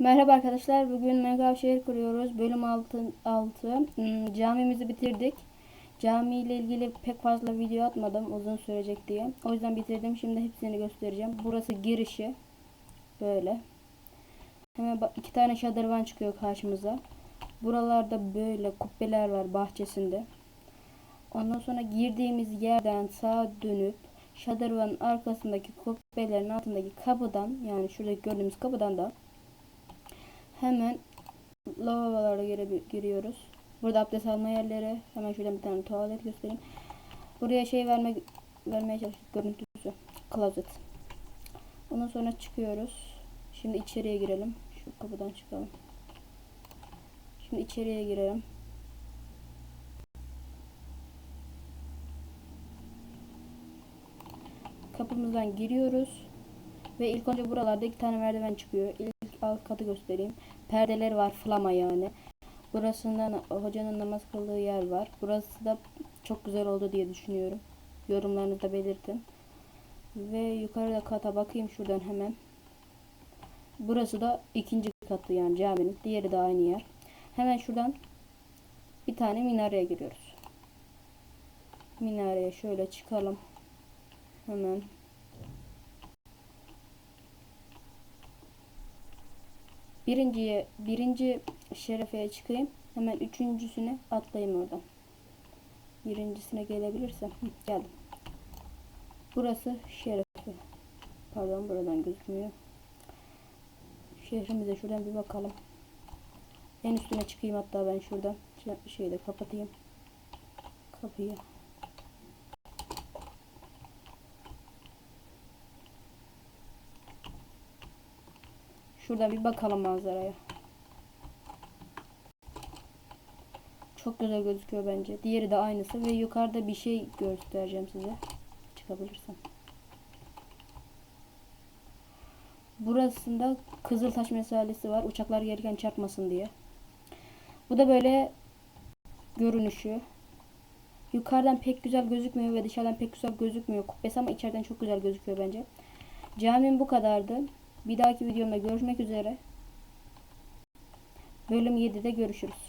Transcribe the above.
Merhaba arkadaşlar. Bugün Mega şehir kuruyoruz. Bölüm 6. 6. Hmm, camimizi bitirdik. Cami ile ilgili pek fazla video atmadım uzun sürecek diye. O yüzden bitirdim. Şimdi hepsini göstereceğim. Burası girişi. Böyle. Hemen iki tane şadırvan çıkıyor karşımıza. Buralarda böyle kubbeler var bahçesinde. Ondan sonra girdiğimiz yerden sağa dönüp şadırvanın arkasındaki kubbelerin altındaki kapıdan yani şuradaki gördüğümüz kapıdan da Hemen lavabolara giriyoruz. Burada abdest alma yerleri. Hemen şuradan bir tane tuvalet göstereyim. Buraya şey verme vermeye çalıştık görüntüsü. Closet. Ondan sonra çıkıyoruz. Şimdi içeriye girelim. Şu kapıdan çıkalım. Şimdi içeriye girelim. Kapımızdan giriyoruz. Ve ilk önce buralarda iki tane merdiven çıkıyor. İlk alt göstereyim. Perdeler var flama yani. Burasından hocanın namaz kıldığı yer var. Burası da çok güzel oldu diye düşünüyorum. Yorumlarınızda belirtin. Ve yukarıda kata bakayım şuradan hemen. Burası da ikinci katı yani caminin. Diğeri de aynı yer. Hemen şuradan bir tane minareye giriyoruz. Minareye şöyle çıkalım. Hemen Birinciye, birinci şerefeye çıkayım. Hemen üçüncüsüne atlayayım oradan. Birincisine gelebilirsem. Geldim. Burası şerefi. Pardon buradan gözükmüyor. Şehrimize şuradan bir bakalım. En üstüne çıkayım hatta ben şuradan. Şey- Şeyi de kapatayım. Kapıyı. Şuradan bir bakalım manzaraya. Çok güzel gözüküyor bence. Diğeri de aynısı ve yukarıda bir şey göstereceğim size. Çıkabilirsem. Burasında Kızıltaş mesalesi var. Uçaklar gelirken çarpmasın diye. Bu da böyle görünüşü. Yukarıdan pek güzel gözükmüyor ve dışarıdan pek güzel gözükmüyor. Kubbesi ama içeriden çok güzel gözüküyor bence. Camim bu kadardı. Bir dahaki videomda görüşmek üzere. Bölüm 7'de görüşürüz.